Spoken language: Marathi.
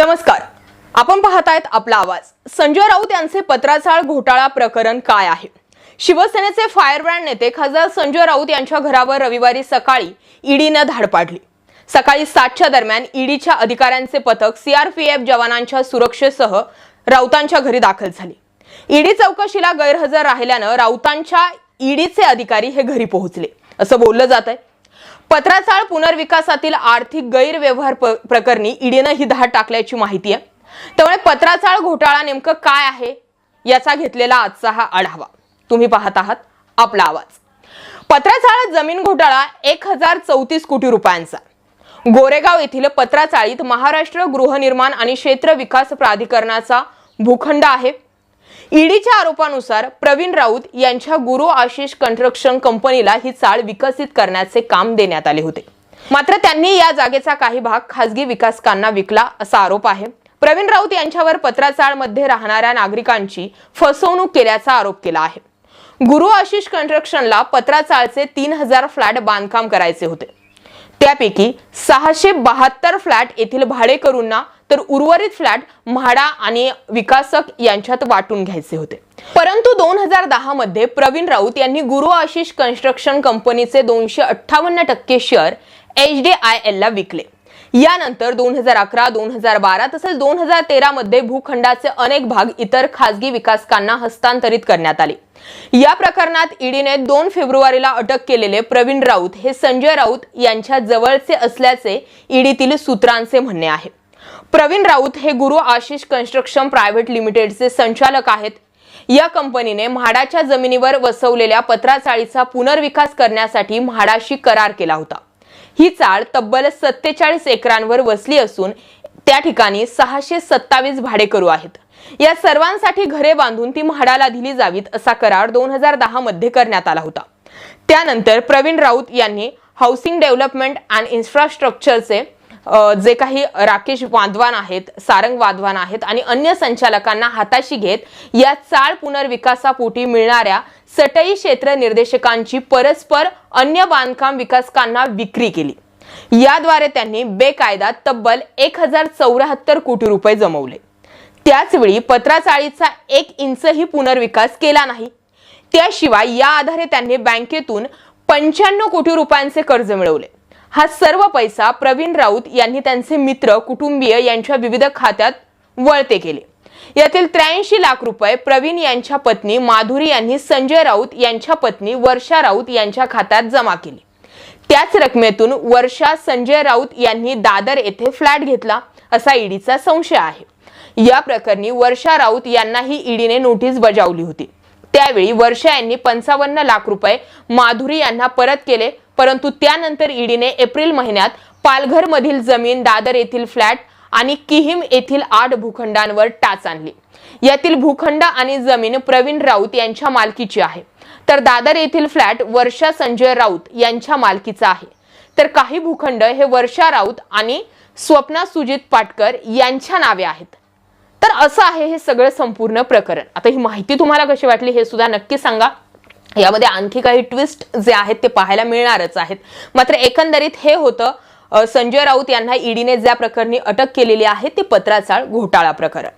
नमस्कार. आपण पाहतायत आपला आवाज. संजय राऊत यांचे पत्राचाळ घोटाळा प्रकरण काय आहे? शिवसेनेचे फायरब्रँड नेते खासदार संजय राऊत यांच्या घरावर रविवारी सकाळी ईडीनं धाड पाडली. सकाळी सातच्या दरम्यान ईडीच्या अधिकाऱ्यांचे पथक सीआरपीएफ जवानांच्या सुरक्षेसह राऊतांच्या घरी दाखल झाले. ईडी चौकशीला गैरहजर राहिल्यानं राऊतांच्या ईडीचे अधिकारी हे घरी पोहोचले असं बोललं जात आहे पत्राचाळ पुनर्विकासातील आर्थिक गैरव्यवहार प्रकरणी ईडीनं ही धाड टाकल्याची माहिती आहे. त्यामुळे पत्राचाळ घोटाळा नेमकं काय आहे याचा घेतलेला आजचा हा आढावा. तुम्ही पाहत आहात आपला आवाज. पत्राचाळ जमीन घोटाळा एक हजार चौतीस कोटी रुपयांचा. गोरेगाव येथील पत्राचाळीत महाराष्ट्र गृहनिर्माण आणि क्षेत्र विकास प्राधिकरणाचा भूखंड आहे. ईडीच्या आरोपानुसार प्रवीण राऊत यांच्या गुरु आशिष कन्स्ट्रक्शन कंपनीला ही चाळ विकसित करण्याचे काम देण्यात आले होते. मात्र त्यांनी या जागेचा काही भाग खासगी विकासकांना विकला असा आरोप आहे. प्रवीण राऊत यांच्यावर पत्राचाळमध्ये राहणाऱ्या नागरिकांची फसवणूक केल्याचा आरोप केला आहे. गुरु आशिष कन्स्ट्रक्शनला पत्राचाळचे तीन हजार फ्लॅट बांधकाम करायचे होते. त्यापैकी सहाशे बहात्तर फ्लॅट येथील भाडेकरूंना तर उर्वरित फ्लॅट म्हाडा आणि विकासक यांच्यात वाटून घ्यायचे होते. परंतु दोन हजार दहा मध्ये प्रवीण राऊत यांनी गुरु आशिष कन्स्ट्रक्शन कंपनीचे दोनशे अठ्ठावन्न टक्के share H D I L ला विकले. यानंतर दोन हजार अकरा दोन हजार बारा तसेच दोन हजार तेरा मध्ये भूखंडाचे अनेक भाग इतर खासगी विकासकांना हस्तांतरित करण्यात आले. या प्रकरणात ईडीने दोन फेब्रुवारीला अटक केलेले प्रवीण राऊत हे संजय राऊत यांच्या जवळचे असल्याचे ईडीतील सूत्रांचे म्हणणे आहे. प्रवीण राऊत हे गुरु आशिष कन्स्ट्रक्शन प्रायव्हेट लिमिटेडचे संचालक आहेत. या कंपनीने म्हाडाच्या जमिनीवर वसवलेल्या पत्राचाळीचा पुनर्विकास करण्यासाठी म्हाडाशी करार केला होता. ही चाळ तब्बल सत्तेचाळीस एकरांवर वसली असून त्या ठिकाणी सहाशे सत्तावीस भाडेकरू आहेत. या सर्वांसाठी घरे बांधून ती म्हाडाला दिली जावीत असा करार दोन हजार दहा मध्ये करण्यात आला होता. त्यानंतर प्रवीण राऊत यांनी हाऊसिंग डेव्हलपमेंट अँड इन्फ्रास्ट्रक्चरचे जे काही राकेश वाधवान आहेत सारंग वाधवान आहेत आणि अन्य संचालकांना हाताशी घेत या चाळ पुनर्विकासापोटी मिळणाऱ्या सटई क्षेत्र निर्देशकांची परस्पर अन्य बांधकाम विकासकांना विक्री केली. याद्वारे त्यांनी बेकायदा तब्बल एक हजार चौऱ्याहत्तर कोटी रुपये जमवले. त्याचवेळी पत्राचाळीचा एक इंचही पुनर्विकास केला नाही. त्याशिवाय या आधारे त्यांनी बँकेतून पंच्याण्णव कोटी रुपयांचे कर्ज मिळवले. हा सर्व पैसा प्रवीण राऊत यांनी त्यांचे मित्र कुटुंबीय यांच्या विविध खात्यात वळते केले. यातील त्र्याऐंशी लाख रुपये प्रवीण यांच्या पत्नी माधुरी यांनी संजय राऊत यांच्या पत्नी वर्षा राऊत यांच्या खात्यात जमा केली. त्याच रकमेतून वर्षा संजय राऊत यांनी दादर येथे फ्लॅट घेतला असा ईडीचा संशय आहे. या प्रकरणी वर्षा राऊत यांनाही ईडीने नोटीस बजावली होती. त्यावेळी वर्षा यांनी पंचावन्न लाख रुपये माधुरी यांना परत केले परंतु त्यानंतर ईडीने एप्रिल महिन्यात पालघर मधील जमीन दादर येथील फ्लॅट आणि किहिम येथील आठ भूखंडांवर टाच आणली. यातील भूखंड आणि जमीन प्रवीण राऊत यांच्या मालकीची आहे. तर दादर येथील फ्लॅट वर्षा संजय राऊत यांच्या मालकीचा आहे. तर काही भूखंड हे वर्षा राऊत आणि स्वप्ना सुजित पाटकर यांच्या नावे आहेत. तर असं आहे हे सगळं संपूर्ण प्रकरण. आता ही माहिती तुम्हाला कशी वाटली हे सुद्धा नक्की सांगा. यामध्ये आणखी काही ट्विस्ट जे आहेत ते पाहायला मिळणारच आहेत. मात्र एकंदरीत हे होतं संजय राऊत यांना ईडीने ज्या प्रकरणी अटक केलेली आहे ते पत्राचाळ घोटाळा प्रकरण.